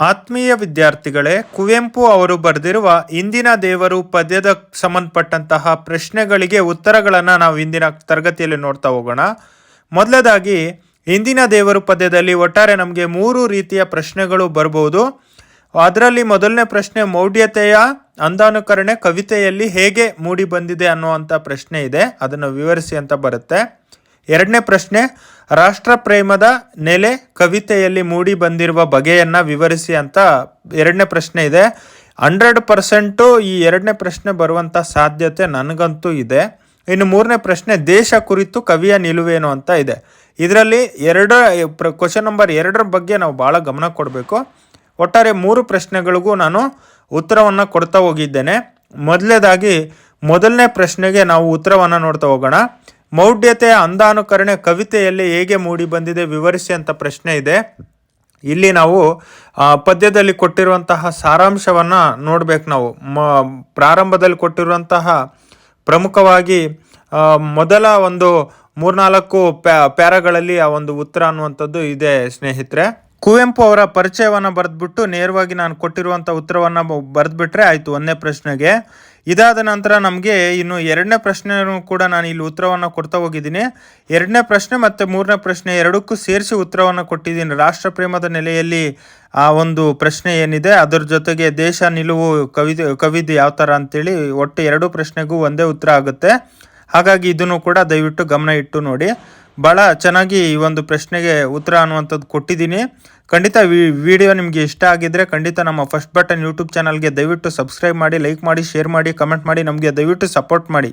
ಆತ್ಮೀಯ ವಿದ್ಯಾರ್ಥಿಗಳೇ, ಕುವೆಂಪು ಅವರು ಬರೆದಿರುವ ಇಂದಿನ ದೇವರು ಪದ್ಯದ ಸಂಬಂಧಪಟ್ಟಂತಹ ಪ್ರಶ್ನೆಗಳಿಗೆ ಉತ್ತರಗಳನ್ನು ನಾವು ಇಂದಿನ ತರಗತಿಯಲ್ಲಿ ನೋಡ್ತಾ ಹೋಗೋಣ. ಮೊದಲದಾಗಿ ಇಂದಿನ ದೇವರು ಪದ್ಯದಲ್ಲಿ ಒಟ್ಟಾರೆ ನಮಗೆ ಮೂರು ರೀತಿಯ ಪ್ರಶ್ನೆಗಳು ಬರಬಹುದು ಅದರಲ್ಲಿ ಮೊದಲನೇ ಪ್ರಶ್ನೆ ಮೌಢ್ಯತೆಯ, ಅಂಧಾನುಕರಣೆ, ಕವಿತೆಯಲ್ಲಿ ಹೇಗೆ ಮೂಡಿ ಬಂದಿದೆ ಅನ್ನುವಂಥ ಪ್ರಶ್ನೆ ಇದೆ. ಅದನ್ನು ವಿವರಿಸಿ ಅಂತ ಬರುತ್ತೆ. ಎರಡನೇ ಪ್ರಶ್ನೆ ರಾಷ್ಟ್ರ ಪ್ರೇಮದ ನೆಲೆ ಕವಿತೆಯಲ್ಲಿ ಮೂಡಿ ಬಂದಿರುವ ಬಗೆಯನ್ನ ವಿವರಿಸಿ ಅಂತ ಎರಡನೇ ಪ್ರಶ್ನೆ ಇದೆ. ಹಂಡ್ರೆಡ್ ಪರ್ಸೆಂಟು ಈ ಎರಡನೇ ಪ್ರಶ್ನೆ ಬರುವಂಥ ಸಾಧ್ಯತೆ ನನಗಂತೂ ಇದೆ. ಇನ್ನು ಮೂರನೇ ಪ್ರಶ್ನೆ, ದೇಶ ಕುರಿತು ಕವಿಯ ನಿಲುವೇನು ಅಂತ ಇದೆ. ಇದರಲ್ಲಿ ಎರಡ ಕ್ವಶನ್ ನಂಬರ್ ಎರಡರ ಬಗ್ಗೆ ನಾವು ಭಾಳ ಗಮನ ಕೊಡಬೇಕು. ಒಟ್ಟಾರೆ ಮೂರು ಪ್ರಶ್ನೆಗಳಿಗೂ ನಾನು ಉತ್ತರವನ್ನು ಕೊಡ್ತಾ ಹೋಗಿದ್ದೇನೆ. ಮೊದಲನೇದಾಗಿ ಮೊದಲನೇ ಪ್ರಶ್ನೆಗೆ ನಾವು ಉತ್ತರವನ್ನು ನೋಡ್ತಾ ಹೋಗೋಣ. ಮೌಢ್ಯತೆಯ ಅಂಧಾನುಕರಣೆ, ಕವಿತೆಯಲ್ಲಿ ಹೇಗೆ ಮೂಡಿ ಬಂದಿದೆ ವಿವರಿಸಿ ಅಂತ ಪ್ರಶ್ನೆ ಇದೆ. ಇಲ್ಲಿ ನಾವು ಪದ್ಯದಲ್ಲಿ ಕೊಟ್ಟಿರುವಂತಹ ಸಾರಾಂಶವನ್ನು ನೋಡ್ಬೇಕು ನಾವು. ಮ, ಪ್ರಾರಂಭದಲ್ಲಿ ಕೊಟ್ಟಿರುವಂತಹ ಪ್ರಮುಖವಾಗಿ ಮೊದಲ ಒಂದು ಮೂರ್ನಾಲ್ಕು ಪ್ಯಾ, ಪ್ಯಾರಾಗಳಲ್ಲಿ ಆ ಒಂದು ಉತ್ತರ ಅನ್ನುವಂಥದ್ದು ಇದೆ ಸ್ನೇಹಿತರೆ. ಕುವೆಂಪು ಅವರ ಪರಿಚಯವನ್ನು ಬರೆದ್ಬಿಟ್ಟು ನೇರವಾಗಿ ನಾನು ಕೊಟ್ಟಿರುವಂಥ ಉತ್ತರವನ್ನು ಬರೆದ್ಬಿಟ್ರೆ ಆಯಿತು ಒಂದನೇ ಪ್ರಶ್ನೆಗೆ. ಇದಾದ ನಂತರ ನಮಗೆ ಇನ್ನು ಎರಡನೇ ಪ್ರಶ್ನೆನೂ ಕೂಡ ನಾನು ಇಲ್ಲಿ ಉತ್ತರವನ್ನು ಕೊಡ್ತಾ ಹೋಗಿದ್ದೀನಿ. ಎರಡನೇ ಪ್ರಶ್ನೆ ಮತ್ತು ಮೂರನೇ ಪ್ರಶ್ನೆ ಎರಡಕ್ಕೂ ಸೇರಿಸಿ ಉತ್ತರವನ್ನು ಕೊಟ್ಟಿದ್ದೀನಿ. ರಾಷ್ಟ್ರ ಪ್ರೇಮದ ನೆಲೆಯಲ್ಲಿ, ಆ, ಒಂದು ಪ್ರಶ್ನೆ ಏನಿದೆ, ಅದರ ಜೊತೆಗೆ ದೇಶ ನಿಲುವು, ಕವಿತೆ ಕವಿದು ಯಾವ ಥರ ಅಂತೇಳಿ ಒಟ್ಟು ಎರಡು ಪ್ರಶ್ನೆಗೂ ಒಂದೇ ಉತ್ತರ ಆಗುತ್ತೆ. ಹಾಗಾಗಿ ಇದನ್ನು ಕೂಡ ದಯವಿಟ್ಟು ಗಮನ ಇಟ್ಟು ನೋಡಿ. ಭಾಳ ಚೆನ್ನಾಗಿ ಈ ಒಂದು ಪ್ರಶ್ನೆಗೆ ಉತ್ತರ ಅನ್ನುವಂಥದ್ದು ಕೊಟ್ಟಿದ್ದೀನಿ. ಖಂಡಿತ ವಿಡಿಯೋ ನಿಮಗೆ ಇಷ್ಟ ಆಗಿದ್ದರೆ ಖಂಡಿತ ನಮ್ಮ ಫಸ್ಟ್ ಬಟನ್ ಯೂಟ್ಯೂಬ್ ಚಾನಲ್ಗೆ ದಯವಿಟ್ಟು ಸಬ್ಸ್ಕ್ರೈಬ್ ಮಾಡಿ ಲೈಕ್ ಮಾಡಿ ಶೇರ್ ಮಾಡಿ ಕಮೆಂಟ್ ಮಾಡಿ, ನಮಗೆ ದಯವಿಟ್ಟು ಸಪೋರ್ಟ್ ಮಾಡಿ.